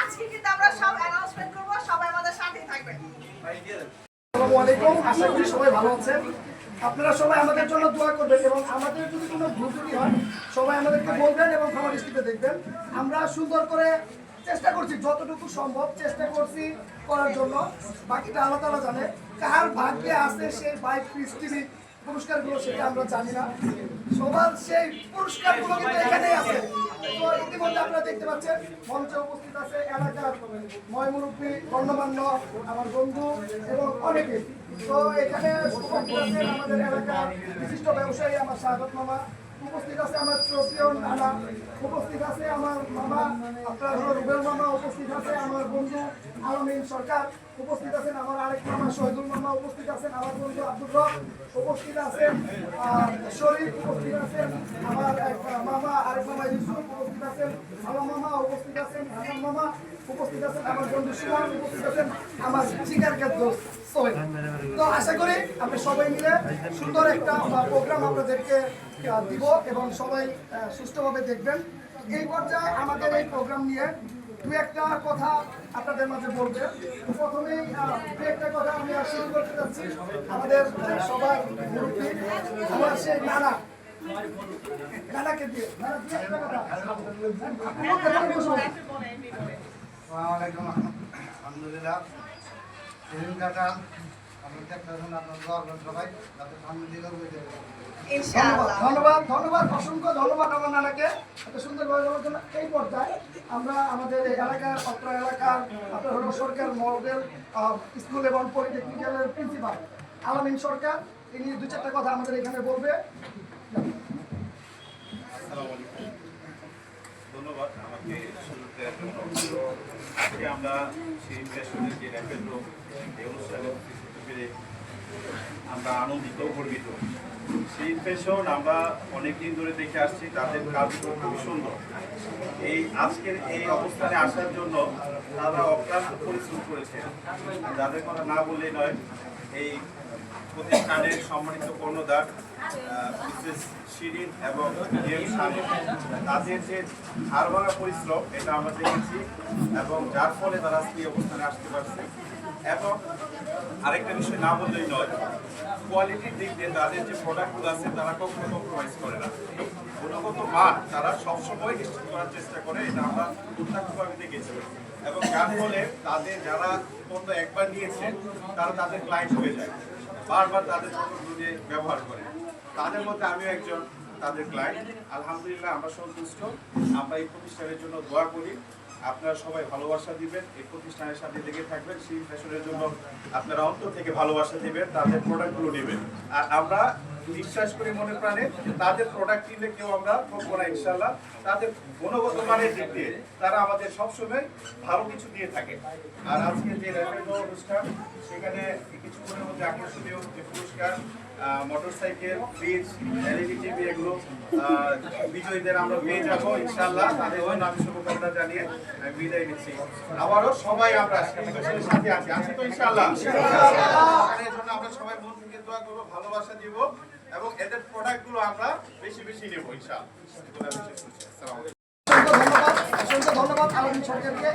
আজকে কিন্তু আমরা সব অ্যানাউন্সমেন্ট সবাই আমাদের সাথেই থাকবেন আসসালামু আলাইকুম, আশা করি সবাই ভালো আছেন। আপনারা সবাই আমাদের জন্য দোয়া করবেন এবং আমাদের যদি কোনো ভুল ত্রুটি হয়, সবাই আমাদেরকে বলবেন এবং আমার স্ত্রীকে দেখবেন। আমরা সুন্দর করে চেষ্টা করছি, যতটুকু সম্ভব চেষ্টা করছি করার জন্য। বাকিটা আলাদা আলাদা জানে। কার ভাগ্যে আছে সেই বাইক স্ত্রী পুরস্কারগুলো সেটা আমরা জানি না। সবার সেই পুরস্কারগুলো কিন্তু এখানেই আছে। তো ইতিমধ্যে আপনারা দেখতে পাচ্ছেন, মঞ্চে উপস্থিত আছে এলাকার ময়মুরব্বী গণ্যমান্য আমার বন্ধু এবং অনেকে। তো এখানে আমাদের এলাকার বিশিষ্ট ব্যবসায়ী আমার স্বাগত মামা। উপস্থিত আছে আমার প্রিয় নানা, উপস্থিত আছে আমার মামা, আপনার হলো রুবেল মামা, উপস্থিত আছে আমার বন্ধু আলমিন সরকার, উপস্থিত আছেন আমার আরেক মামা শহীদুল মামা, উপস্থিত আছেন আমার বন্ধু আব্দুর রব উপস্থিত আছেন শরীফ, উপস্থিত আছেন আমার এক মামা, আরেক মামা ইউসুফ, উপস্থিত আছেন আলম মামা, উপস্থিত আছেন হাসান মামা উপস্থিত আছেন আমার বন্ধু সুমন উপস্থিত আমার চিকার কাদ্দ সোহেল তো আশা করি আপনি সবাই মিলে সুন্দর একটা প্রোগ্রাম আপনাদেরকে দিব এবং সবাই সুষ্ঠুভাবে দেখবেন এই পর্যায়ে আমাদের এই প্রোগ্রাম নিয়ে দু একটা কথা আপনাদের মাঝে বলবে প্রথমেই দু একটা কথা আমি শুরু করতে যাচ্ছি আমাদের সবার মুরব্বী আমার সেই নানা নানাকে দিয়ে নানা দু একটা কথা আসসালামাইকুম আলহামদুলিল্লাহ। সেদিন কাটা। ধন্যবাদ ধন্যবাদ ধন্যবাদ অসংখ্য ধন্যবাদ আমার নানাকে। এত সুন্দর বলার জন্য এই পর্যায়ে আমরা আমাদের এই এলাকার এলাকার আপনার হলো সরকার মডেল স্কুল এবং পলিটেকনিক্যালের প্রিন্সিপাল আলামিন সরকার। তিনি দু চারটা কথা আমাদের এখানে বলবে। ধন্যবাদ আমাকে ছিল। আজকে আমরা যে এই অনুষ্ঠানে আমরা আনন্দিত, গর্বিত। সেই ফ্যাশন আমরা অনেকদিন ধরে দেখে আসছি, তাদের কাজগুলো খুবই সুন্দর। এই আজকের এই অবস্থানে আসার জন্য তারা অক্লান্ত পরিশ্রম করেছে যাদের কথা না বললেই নয়, এই প্রতিষ্ঠানের সম্মানিত কর্ণদার মিসেস শিরিন এবং এম তাদের যে হাড় ভাঙা পরিশ্রম, এটা আমরা দেখেছি এবং যার ফলে তারা আজকে অবস্থানে আসতে পারছে। এবং আরেকটা বিষয় না বললেই নয় কোয়ালিটির দিক দিয়ে তাদের যে প্রোডাক্টগুলো আছে, তারা কখনো কম্প্রোমাইজ করে না। গুণগত মান তারা সবসময় নিশ্চিত করার চেষ্টা করে, এটা আমরা প্রত্যক্ষভাবে দেখেছি। এবং যার ফলে তাদের যারা পণ্য একবার নিয়েছে, তারা তাদের ক্লায়েন্ট হয়ে যায়। বারবার তাদের পণ্যগুলো ব্যবহার করে। তাদের মধ্যে আমিও একজন তাদের ক্লায়েন্ট আলহামদুলিল্লাহ, আমরা সন্তুষ্ট। আমরা এই প্রতিষ্ঠানের জন্য দোয়া করি। আপনারা সবাই ভালোবাসা দিবেন, এই প্রতিষ্ঠানের সাথে লেগে থাকবেন, সেই ফ্যাশনের জন্য আপনারা অন্তর থেকে ভালোবাসা দিবেন, তাদের প্রোডাক্টগুলো নেবেন। আর আমরা বিশ্বাস করি মনে প্রাণে তাদের প্রোডাক্ট কিনলে কেউ আমরা ঠকবো না ইনশাল্লাহ তাদের গুণগত মানের দিক দিয়ে তারা আমাদের সবসময় ভালো কিছু দিয়ে থাকে। আর আজকে যে র্যাপিড অনুষ্ঠান, সেখানে কিছুক্ষণের মধ্যে আকর্ষণীয় পুরস্কার মোটরসাইকেল ফ্রিজ এলইডি টিভি এগুলো বিজয়ীদের আমরা পেয়ে যাব ইনশাল্লাহ তাদের জন্য আমি শুভকামনা জানিয়ে আমি বিদায় নিচ্ছি। আবারও সবাই আমরা সাথে আছি। আছি তো ইনশাল্লাহ এর জন্য আমরা সবাই মন থেকে দোয়া করব, ভালোবাসা দিব এবং এদের প্রোডাক্টগুলো আমরা বেশি বেশি নেব ইনশাল্লাহ ধন্যবাদ ধন্যবাদ আলামিন সরকারকে।